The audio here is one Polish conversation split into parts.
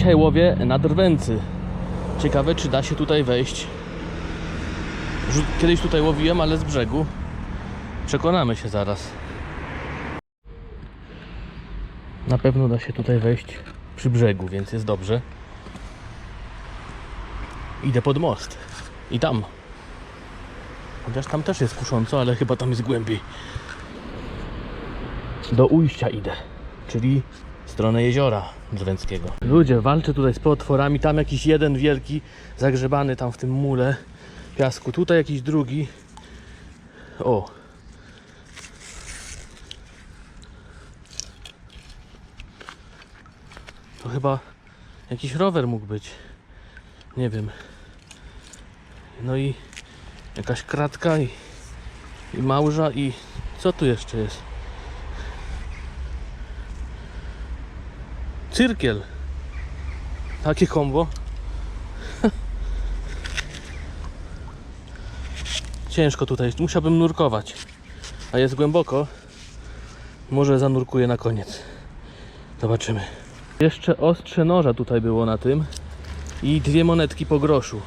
Dzisiaj łowię na drwęcy. Ciekawe, czy da się tutaj wejść. Kiedyś tutaj łowiłem, ale z brzegu. Przekonamy się zaraz. Na pewno da się tutaj wejść przy brzegu, więc jest dobrze. Idę pod most. I tam. Chociaż tam też jest kusząco, ale chyba tam jest głębiej. Do ujścia idę, czyli stronę jeziora Drwęckiego. Ludzie, walczę tutaj z potworami. Tam jakiś jeden wielki, zagrzebany tam w tym mule piasku. Tutaj jakiś drugi. O. To chyba jakiś rower mógł być. Nie wiem. No i jakaś kratka i, i małża i co tu jeszcze jest? Cyrkiel. Takie kombo. Ciężko tutaj. Musiałbym nurkować. A jest głęboko. Może zanurkuję na koniec. Zobaczymy. Jeszcze ostrze noża tutaj było na tym. I dwie monetki po groszu.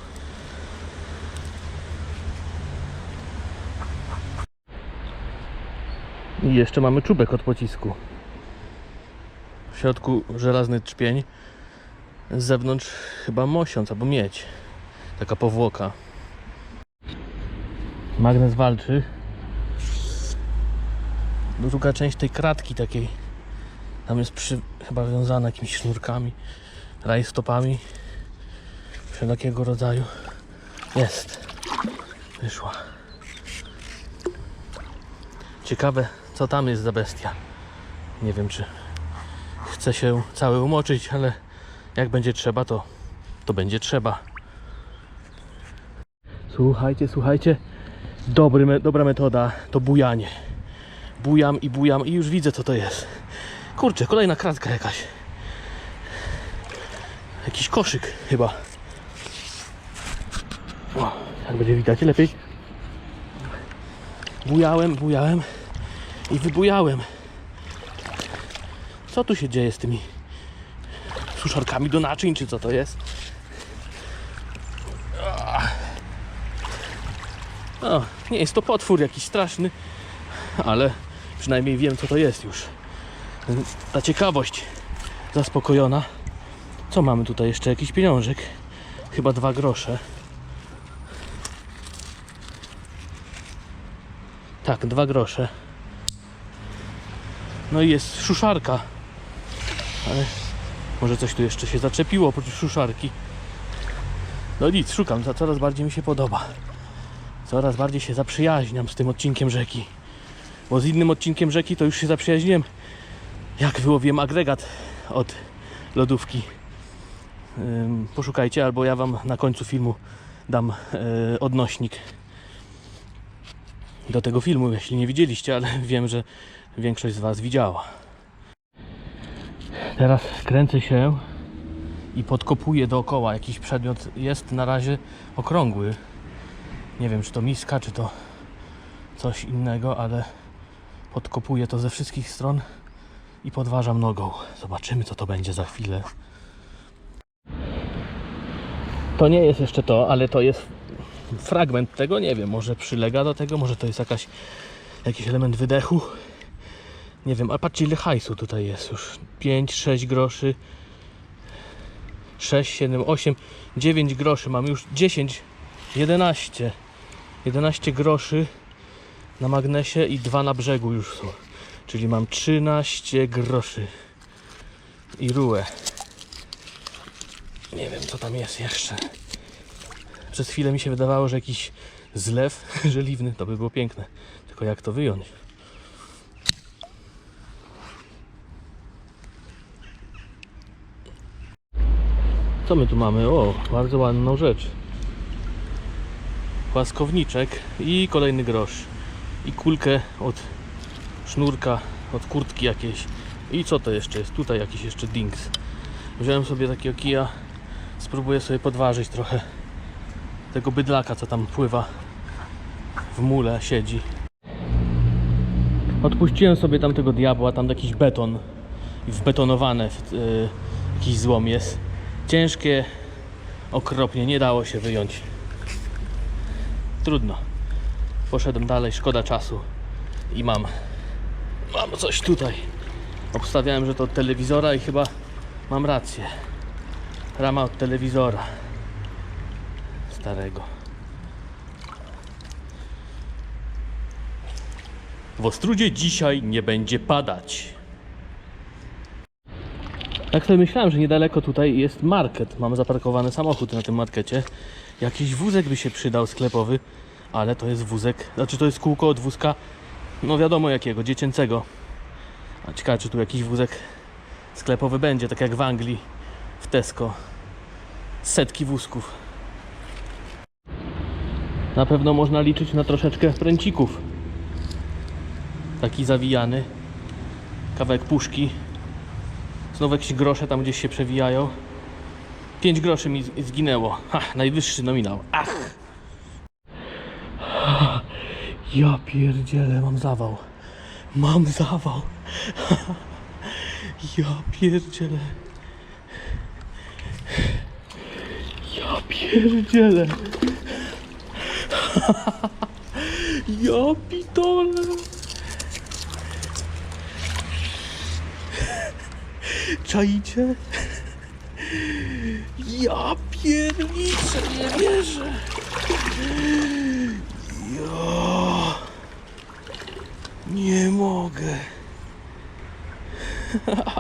I jeszcze mamy czubek od pocisku. Środku żelazny trzpień. Z zewnątrz chyba mosiąc albo miedź. Taka powłoka. Magnes walczy. Druga część tej kratki takiej. Tam jest przy, chyba wiązana jakimiś sznurkami, rajstopami. Wszelakiego rodzaju. Jest. Wyszła. Ciekawe, co tam jest za bestia. Nie wiem, czy chce się cały umoczyć, ale jak będzie trzeba, to, to będzie trzeba. Słuchajcie, słuchajcie. Dobry, dobra metoda to bujanie. Bujam i bujam i już widzę, co to jest. Kurczę, kolejna kratka jakaś. Jakiś koszyk chyba. O, jak będzie widać lepiej. Bujałem, bujałem i wybujałem. Co tu się dzieje z tymi suszarkami do naczyń, czy co to jest? O, nie jest to potwór jakiś straszny, ale przynajmniej wiem, co to jest już. Ta ciekawość zaspokojona. Co mamy tutaj jeszcze? Jakiś pieniążek. Chyba dwa grosze. Tak, dwa grosze. No i jest szuszarka. Ale może coś tu jeszcze się zaczepiło oprócz szuszarki. No nic, szukam, coraz bardziej mi się podoba. Coraz bardziej się zaprzyjaźniam z tym odcinkiem rzeki. Bo z innym odcinkiem rzeki to już się zaprzyjaźniłem, jak wyłowiłem agregat od lodówki. Poszukajcie, albo ja Wam na końcu filmu dam e, odnośnik do tego filmu, jeśli nie widzieliście, ale wiem, że większość z Was widziała. Teraz kręcę się i podkopuję dookoła. Jakiś przedmiot jest na razie okrągły. Nie wiem, czy to miska, czy to coś innego, ale podkopuję to ze wszystkich stron i podważam nogą. Zobaczymy, co to będzie za chwilę. To nie jest jeszcze to, ale to jest fragment tego, nie wiem, może przylega do tego, może to jest jakaś, jakiś element wydechu. Nie wiem, ale patrzcie ile hajsu tutaj jest już. 5, 6 groszy. 6, 7, 8, 9 groszy. Mam już 10, 11. 11 groszy na magnesie i 2 na brzegu już są. Czyli mam 13 groszy. I rułę. Nie wiem co tam jest jeszcze. Przez chwilę mi się wydawało, że jakiś zlew żeliwny to by było piękne. Tylko jak to wyjąć? Co my tu mamy? O, bardzo ładną rzecz. Płaskowniczek i kolejny grosz. I kulkę od sznurka, od kurtki jakiejś. I co to jeszcze jest? Tutaj jakiś jeszcze dings. Wziąłem sobie takiego kija. Spróbuję sobie podważyć trochę tego bydlaka, co tam pływa w mule, siedzi. Odpuściłem sobie tamtego diabła, tam jakiś beton i wbetonowane w, y, jakiś złom jest. Ciężkie, okropnie, nie dało się wyjąć. Trudno. Poszedłem dalej, szkoda czasu. I mam, mam coś tutaj. Obstawiałem, że to od telewizora i chyba mam rację. Rama od telewizora. Starego. W Ostrudzie dzisiaj nie będzie padać. Tak sobie myślałem, że niedaleko tutaj jest market. Mamy zaparkowany samochód na tym markecie. Jakiś wózek by się przydał sklepowy, ale to jest wózek, znaczy to jest kółko od wózka, no wiadomo jakiego, dziecięcego. A ciekawe, czy tu jakiś wózek sklepowy będzie, tak jak w Anglii, w Tesco. Setki wózków. Na pewno można liczyć na troszeczkę pręcików. Taki zawijany. Kawałek puszki. Znowu jakieś grosze tam gdzieś się przewijają. 5 groszy mi zginęło. Ha, najwyższy nominał. Ach! Ja pierdzielę, mam zawał. Mam zawał. Ja pierdzielę. Ja pierdzielę. Ja pitole. Czaicie? Ja pierniczę, nie wierzę. Ja... Nie mogę.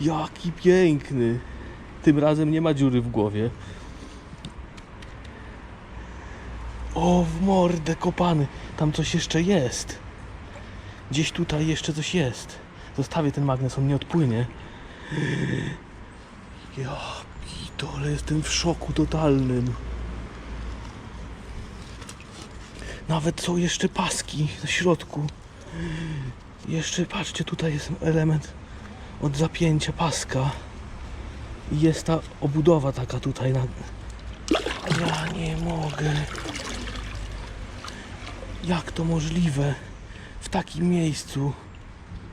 Jaki piękny. Tym razem nie ma dziury w głowie. O, w mordę kopany. Tam coś jeszcze jest. Gdzieś tutaj jeszcze coś jest. Zostawię ten magnes, on nie odpłynie. Ja pitole, jestem w szoku totalnym. Nawet są jeszcze paski na środku. Jeszcze, patrzcie, tutaj jest element od zapięcia paska. I jest ta obudowa taka tutaj na... Ja nie mogę. Jak to możliwe? W takim miejscu,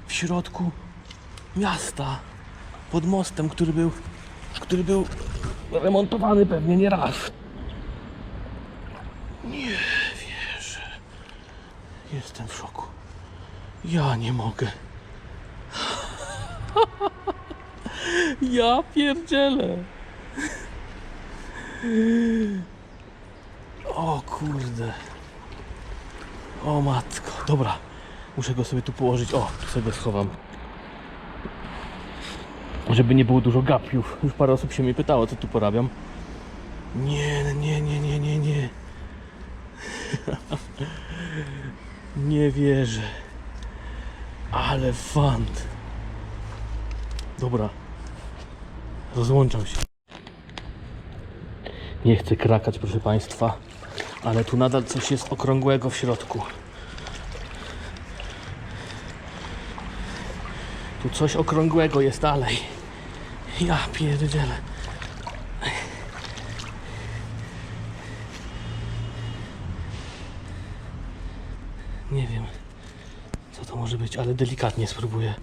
w środku miasta, pod mostem, który był, który był remontowany pewnie nie raz. Nie wierzę. Jestem w szoku. Ja nie mogę. Ja pierdzielę. O kurde. O matko. Dobra. Muszę go sobie tu położyć. O, tu sobie schowam. Żeby nie było dużo gapiów. Już parę osób się mnie pytało, co tu porabiam. Nie, nie, nie, nie, nie, nie. nie wierzę. Ale fant. Dobra. Rozłączam się. Nie chcę krakać, proszę Państwa, ale tu nadal coś jest okrągłego w środku. Coś okrągłego jest dalej. Ja pierdzielę. Nie wiem, co to może być, ale delikatnie spróbuję.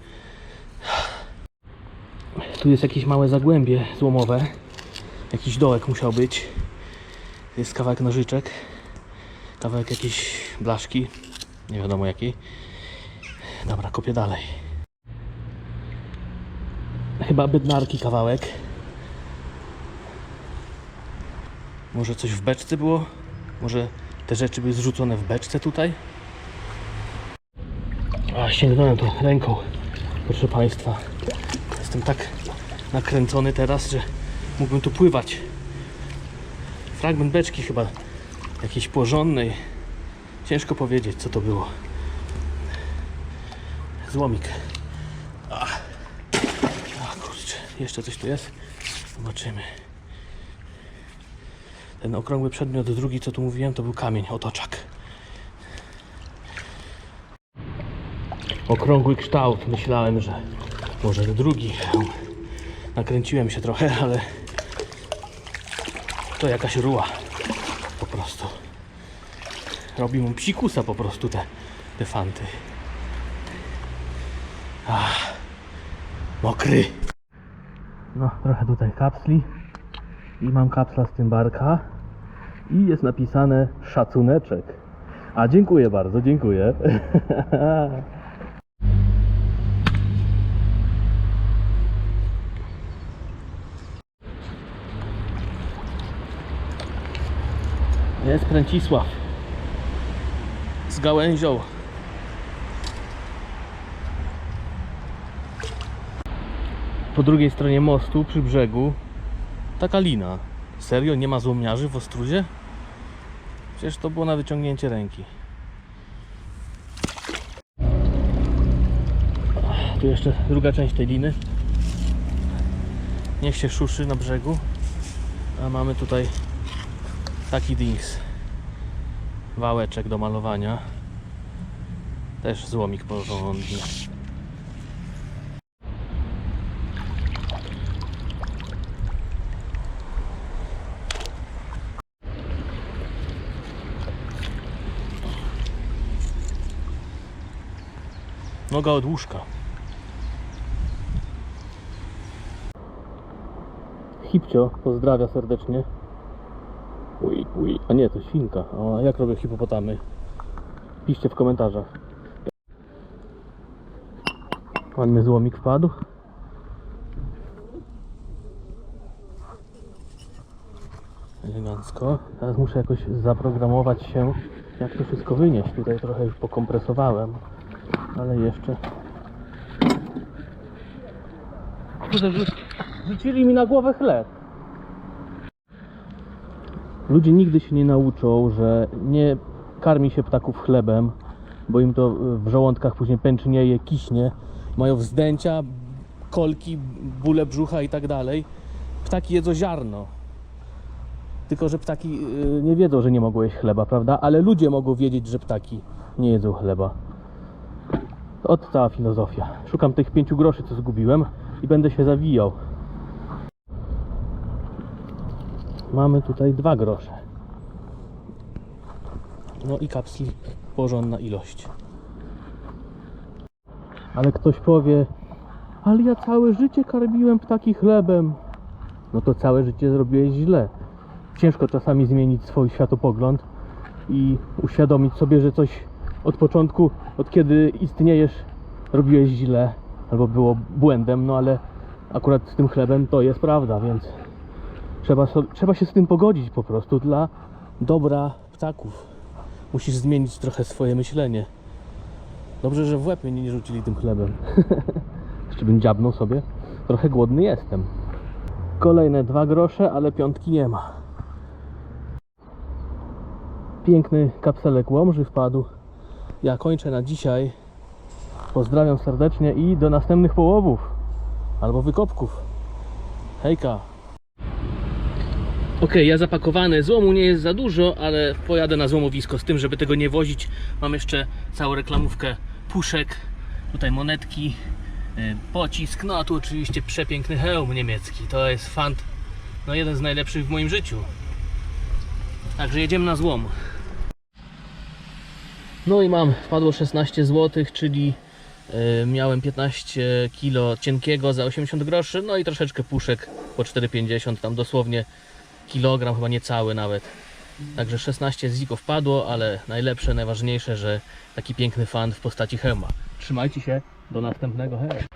Tu jest jakieś małe zagłębie złomowe. Jakiś dołek musiał być. Jest kawałek nożyczek. Kawałek jakiejś blaszki. Nie wiadomo jakiej. Dobra, kopię dalej. Chyba bydnarki kawałek. Może coś w beczce było? Może te rzeczy były zrzucone w beczce tutaj? A, sięgnąłem to ręką. Proszę Państwa. Jestem tak nakręcony teraz, że mógłbym tu pływać. Fragment beczki chyba jakiejś porządnej. Ciężko powiedzieć, co to było. Złomik. A, A kurczę, jeszcze coś tu jest? Zobaczymy. Ten okrągły przedmiot, drugi, co tu mówiłem, to był kamień, otoczak. Okrągły kształt. Myślałem, że może drugi. Nakręciłem się trochę, ale to jakaś ruła. Po prostu. Robi mu psikusa po prostu te, te fanty. Ach, mokry. No, trochę tutaj kapsli. I mam kapsla z tym barka. I jest napisane szacuneczek. A dziękuję bardzo, dziękuję. Jest Pręcisław z gałęzią. Po drugiej stronie mostu przy brzegu taka lina. Serio? Nie ma złomiarzy w Ostrudzie? Przecież to było na wyciągnięcie ręki. Tu jeszcze druga część tej liny. Niech się szuszy na brzegu. A mamy tutaj taki dings. Wałeczek do malowania. Też złomik porządny. Noga od łóżka. Hipcio pozdrawia serdecznie. Uj, uj. A nie, to świnka. A jak robię hipopotamy? Piszcie w komentarzach. Ładny złomik wpadł. Elegancko. Teraz muszę jakoś zaprogramować się, jak to wszystko wynieść. Tutaj trochę już pokompresowałem, ale jeszcze. Kurde, rzu- rzucili mi na głowę chleb. Ludzie nigdy się nie nauczą, że nie karmi się ptaków chlebem, bo im to w żołądkach później pęcznieje, kiśnie, mają wzdęcia, kolki, bóle brzucha i tak dalej. Ptaki jedzą ziarno. Tylko, że ptaki y, nie wiedzą, że nie mogą jeść chleba, prawda? Ale ludzie mogą wiedzieć, że ptaki nie jedzą chleba. Od cała filozofia. Szukam tych pięciu groszy, co zgubiłem i będę się zawijał. Mamy tutaj dwa grosze. No i kapsli porządna ilość. Ale ktoś powie, ale ja całe życie karmiłem ptaki chlebem. No to całe życie zrobiłeś źle. Ciężko czasami zmienić swój światopogląd i uświadomić sobie, że coś od początku, od kiedy istniejesz, robiłeś źle albo było błędem, no ale akurat z tym chlebem to jest prawda, więc trzeba, trzeba się z tym pogodzić po prostu dla dobra ptaków. Musisz zmienić trochę swoje myślenie. Dobrze, że w łeb mnie nie rzucili tym chlebem. Jeszcze bym dziabnął sobie. Trochę głodny jestem. Kolejne dwa grosze, ale piątki nie ma. Piękny kapselek łomży wpadł. Ja kończę na dzisiaj. Pozdrawiam serdecznie i do następnych połowów. Albo wykopków. Hejka. Ok, ja zapakowany. Złomu nie jest za dużo, ale pojadę na złomowisko z tym, żeby tego nie wozić. Mam jeszcze całą reklamówkę puszek, tutaj monetki, y, pocisk, no a tu oczywiście przepiękny hełm niemiecki. To jest fant, no jeden z najlepszych w moim życiu. Także jedziemy na złom. No i mam, wpadło 16 zł, czyli y, miałem 15 kilo cienkiego za 80 groszy, no i troszeczkę puszek po 4,50, tam dosłownie kilogram, chyba niecały nawet. Także 16 ziko wpadło, ale najlepsze, najważniejsze, że taki piękny fan w postaci hełma. Trzymajcie się, do następnego hej.